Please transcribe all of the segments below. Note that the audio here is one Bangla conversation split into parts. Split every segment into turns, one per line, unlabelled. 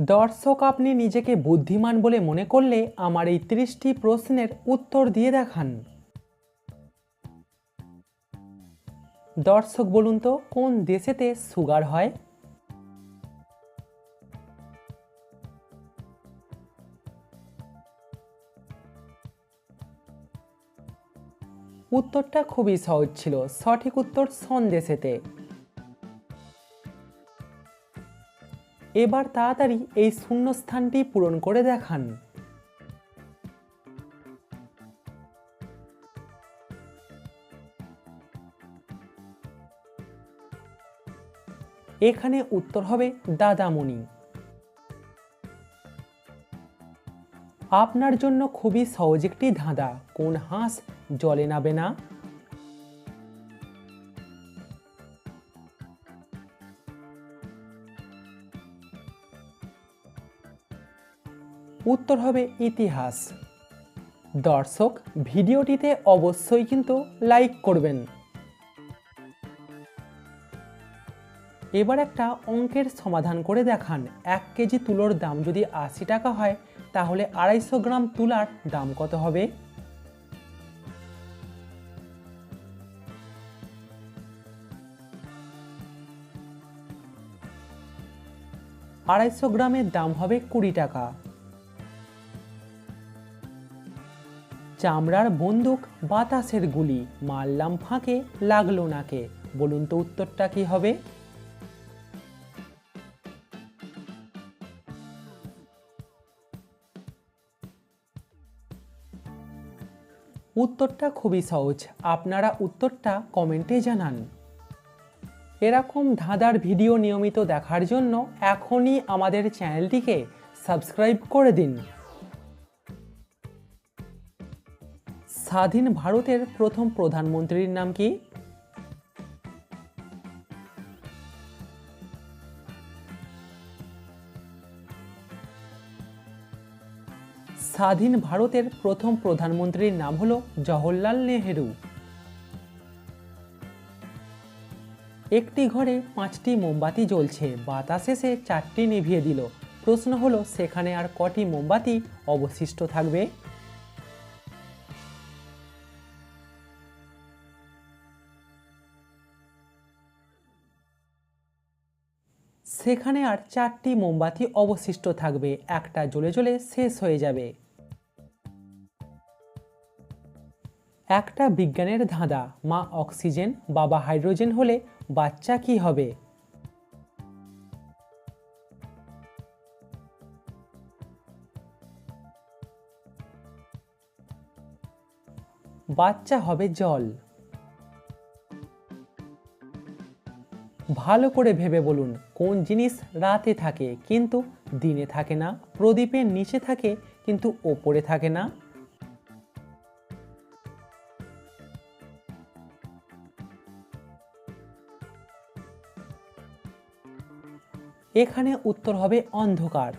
দর্শক, আপনি নিজেকে বুদ্ধিমান বলে মনে করলে আমার এই ত্রিশটি প্রশ্নের উত্তর দিয়ে দেখান। দর্শক, বলুন তো, কোন দেশেতে সুগার হয়? উত্তরটা খুবই সহজ ছিল। সঠিক উত্তর সন্দেশেতে। এবার তাড়াতাড়ি এই শূন্যস্থানটি পূরণ করে দেখান। এখানে উত্তর হবে দাদামণি। আপনার জন্য খুবই সহজ একটি ধাঁধা। কোন হাঁস জলে নাবে না? উত্তর হবে ইতিহাস। দর্শক, ভিডিওটিতে অবশ্যই কিন্তু লাইক করবেন। এবার একটা অঙ্কের সমাধান করে দেখান। এক কেজি তুলোর দাম যদি আশি টাকা হয়, তাহলে আড়াইশো গ্রাম তুলার দাম কত হবে? আড়াইশো গ্রামের দাম হবে কুড়ি টাকা। চামড়ার বন্দুক বাতাসের গুলি। মারলাম ফাঁকে, লাগল নাকে। বলুন তো উত্তরটা কি হবে? উত্তরটা খুবই সহজ। আপনারা উত্তরটা কমেন্টে জানান। এরকম ধাঁধার ভিডিও নিয়মিত দেখার জন্য এখনই আমাদের চ্যানেলটিকে সাবস্ক্রাইব করে দিন। স্বাধীন ভারতের প্রথম প্রধানমন্ত্রীর নাম কি? স্বাধীন ভারতের প্রথম প্রধানমন্ত্রীর নাম হলো জওহরলাল নেহেরু। একটি ঘরে পাঁচটি মোমবাতি জ্বলছে, বাতাস এসে চারটি নিভিয়ে দিল। প্রশ্ন হলো, সেখানে আর কটি মোমবাতি অবশিষ্ট থাকবে? সেখানে আর চারটি মোমবাতি অবশিষ্ট থাকবে। একটা জ্বলে জ্বলে শেষ হয়ে যাবে। একটা বিজ্ঞানের ধাঁধা, মা অক্সিজেন, বাবা হাইড্রোজেন হলে বাচ্চা কি হবে? বাচ্চা হবে জল। ভালো করে ভেবে বলুন কোন জিনিস রাতে থাকে কিন্তু দিনে থাকে না প্রদীপের নিচে থাকে কিন্তু ওপরে থাকে না? এখানে উত্তর হবে অন্ধকার।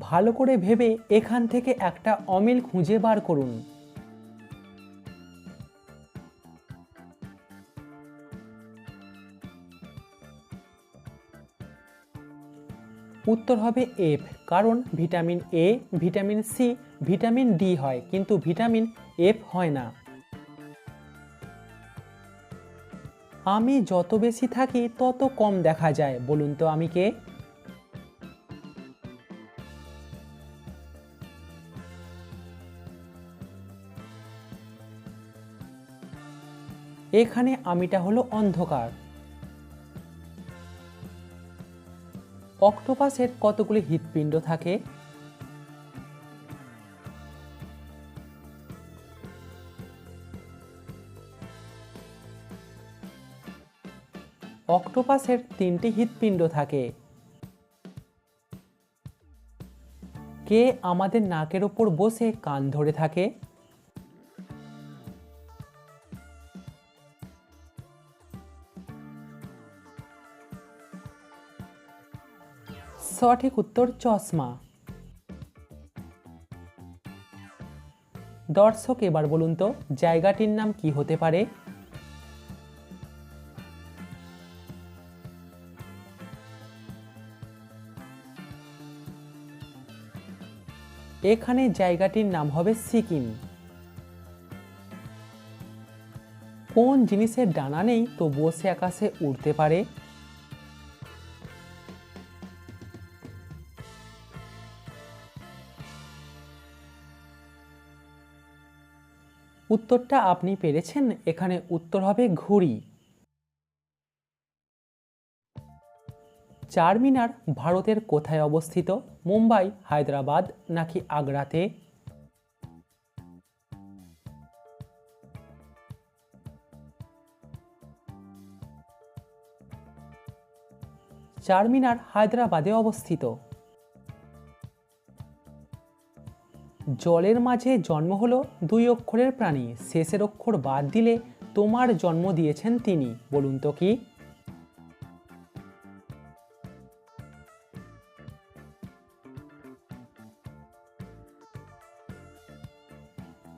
ভালো করে ভেবে এখান থেকে একটা অমিল খুঁজে বার করুন। উত্তর হবে এফ কারণ vitamin A vitamin C vitamin D হয়, কিন্তু ভিটামিন এফ হয় না। আমি যত বেশি থাকি, তত কম দেখা যায়, বলুন তো আমি কে? এখানে আমিটা হলো অন্ধকার। অক্টোপাসের কতগুলি হৃৎপিণ্ড থাকে? অক্টোপাসের তিনটি হৃৎপিণ্ড থাকে। কে আমাদের নাকের ওপর বসে কান ধরে থাকে? সঠিক উত্তর চশমা। দর্শক, এবার বলুন তো, জায়গাটির নাম কি হতে পারে? এখানে জায়গাটির নাম হবে সিকিম। কোন জিনিসের ডানা নেই তো বসে আকাশে উড়তে পারে? উত্তরটা আপনি পেরেছেন। এখানে উত্তর হবে ঘুড়ি। চারমিনার ভারতের কোথায় অবস্থিত? মুম্বাই, হায়দ্রাবাদ নাকি আগ্রাতে? চারমিনার হায়দ্রাবাদে অবস্থিত। জলের মাঝে জন্ম হলো দুই অক্ষরের প্রাণী। শেষের অক্ষর বাদ দিলে তোমার জন্ম দিয়েছেন তিনি। বলুন তো কি?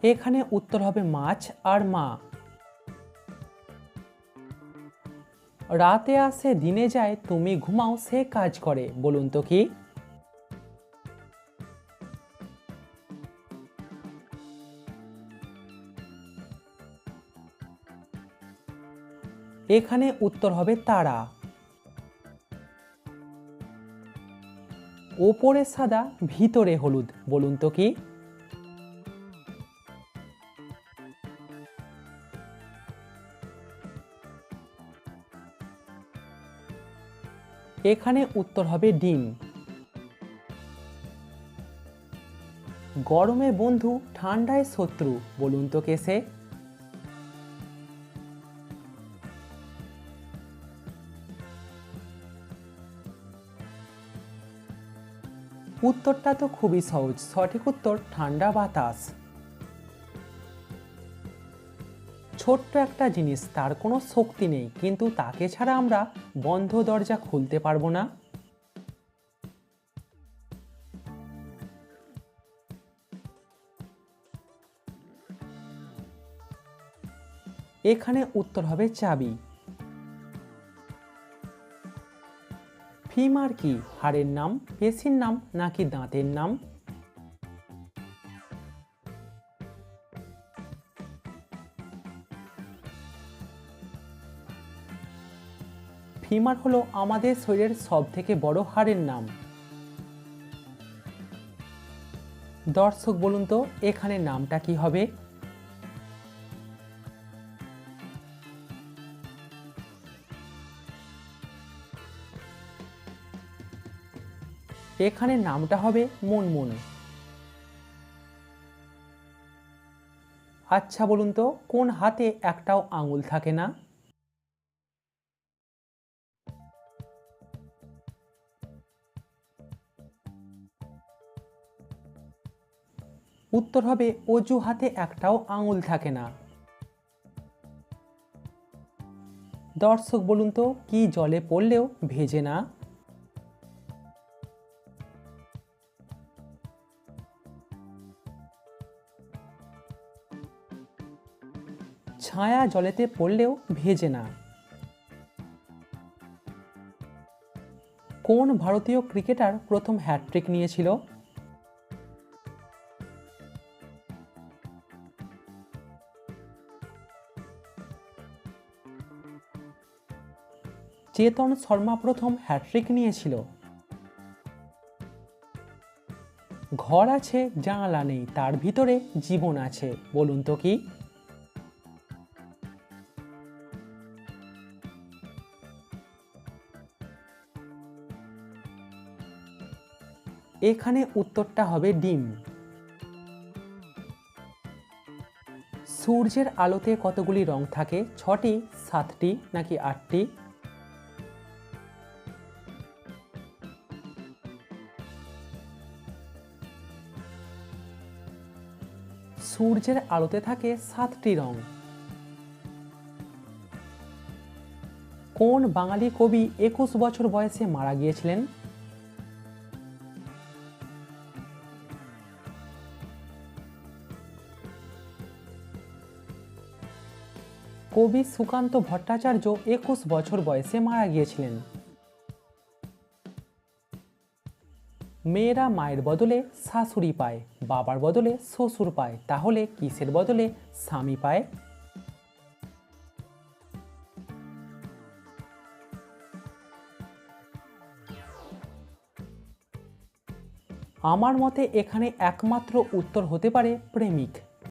এখানে উত্তর হবে মাছ আর মা। রাতে আসে দিনে যায়, তুমি ঘুমাও, সে কাজ করে। বলুন তো কি? এখানে উত্তর হবে তারা। ওপরে সাদা, ভিতরে হলুদ, বলুন তো কি? এখানে উত্তর হবে ডিম। গরমে বন্ধু, ঠান্ডায় শত্রু, বলুন তো কেসে উত্তরটা তো খুবই সহজ। সঠিক উত্তর, ঠান্ডা বাতাস। ছোট্ট একটা জিনিস, তার কোনো শক্তি নেই, কিন্তু তাকে ছাড়া আমরা বন্ধ দরজা খুলতে পারব না। এখানে উত্তর হবে চাবি। ফিমার কি? হাড়ের নাম? পেশির নাম? নাকি দাঁতের নাম? ফিমার হলো আমাদের শরীরের সব থেকে বড় হাড়ের নাম। দর্শক, বলুন তো, এখানে নামটা কি হবে? এখানে নামটা হবে মুনমুন। আচ্ছা বলুন তো, কোন হাতে একটাও আঙুল থাকে না? উত্তর হবে, অজু হাতে একটাও আঙুল থাকে না। দর্শক, বলুন তো, কি জলে পড়লেও ভেজে না? ছায়া জলেতে পড়লেও ভেজে না। কোন ভারতীয় ক্রিকেটার প্রথম হ্যাটট্রিক নিয়েছিল? চেতন শর্মা প্রথম হ্যাটট্রিক নিয়েছিল। ঘর আছে, জানালা নেই, তার ভিতরে জীবন আছে, বলুন তো কি? এখানে উত্তরটা হবে ডিম। সূর্যের আলোতে কতগুলি রং থাকে? ছটি, সাতটি, নাকি আটটি? সূর্যের আলোতে থাকে সাতটি রং। কোন বাঙালি কবি একুশ বছর বয়সে মারা গিয়েছিলেন? কবি সুকান্ত ভট্টাচার্য একুশ বছর বয়সে মারা গিয়েছিলেন। মেয়েরা মায়ের বদলে শাশুড়ি পায়, বাবার বদলে শ্বশুর পায়, তাহলে কিসের বদলে স্বামী পায়? আমার মতে এখানে একমাত্র উত্তর হতে পারে প্রেমিক।